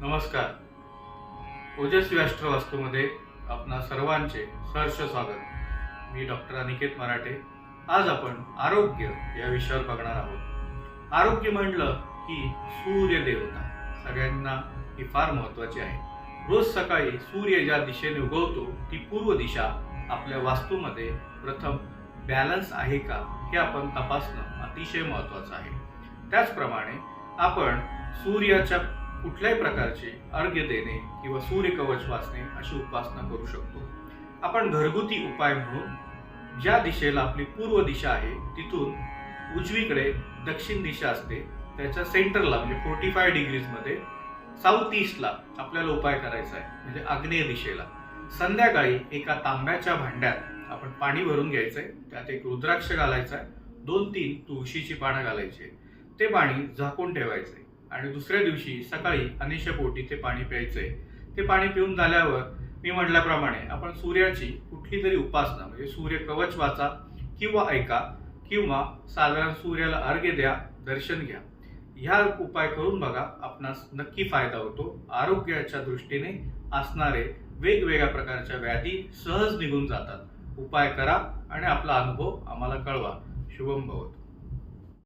नमस्कार. ओजस्वी अष्ट्रवास्तूमध्ये आपणा सर्वांचे सहर्ष स्वागत. मी डॉक्टर अनिकेत मराठे. आज आपण आरोग्य या विषयावर बघणार आहोत. आरोग्य म्हणलं की सूर्यदेवता सगळ्यांना ही फार महत्वाची आहे. रोज सकाळी सूर्य ज्या दिशेने उगवतो ती पूर्व दिशा आपल्या वास्तूमध्ये प्रथम बॅलन्स आहे का हे आपण तपासणं अतिशय महत्वाचं आहे. त्याचप्रमाणे आपण सूर्याच्या कुठल्याही प्रकारचे अर्घ्य देणे किंवा सूर्यकवच वाचणे अशी उपासना करू शकतो. आपण घरगुती उपाय म्हणून ज्या दिशेला आपली पूर्व दिशा आहे तिथून उजवीकडे दक्षिण दिशा असते त्याच्या सेंटरला म्हणजे फोर्टी फाय डिग्रीजमध्ये साऊथ ईस्टला आपल्याला उपाय करायचा आहे म्हणजे आग्नेय दिशेला. संध्याकाळी एका तांब्याच्या भांड्यात आपण पाणी भरून घ्यायचंय त्यात एक रुद्राक्ष घालायचा आहे दोन तीन तुळशीची पानं घालायची ते पाणी झाकून ठेवायचे आणि दुसऱ्या दिवशी सकाळी अनिशपोटी ते पाणी प्यायचंय. ते पाणी पिऊन झाल्यावर मी म्हटल्याप्रमाणे आपण सूर्याची कुठली तरी उपासना म्हणजे सूर्य कवच वाचा किंवा ऐका किंवा साधारण सूर्याला अर्घ्य द्या दर्शन घ्या. ह्या उपाय करून बघा आपणास नक्की फायदा होतो. आरोग्याच्या दृष्टीने असणारे वेगवेगळ्या प्रकारच्या व्याधी सहज निघून जातात. उपाय करा आणि आपला अनुभव आम्हाला कळवा. शुभम भवत.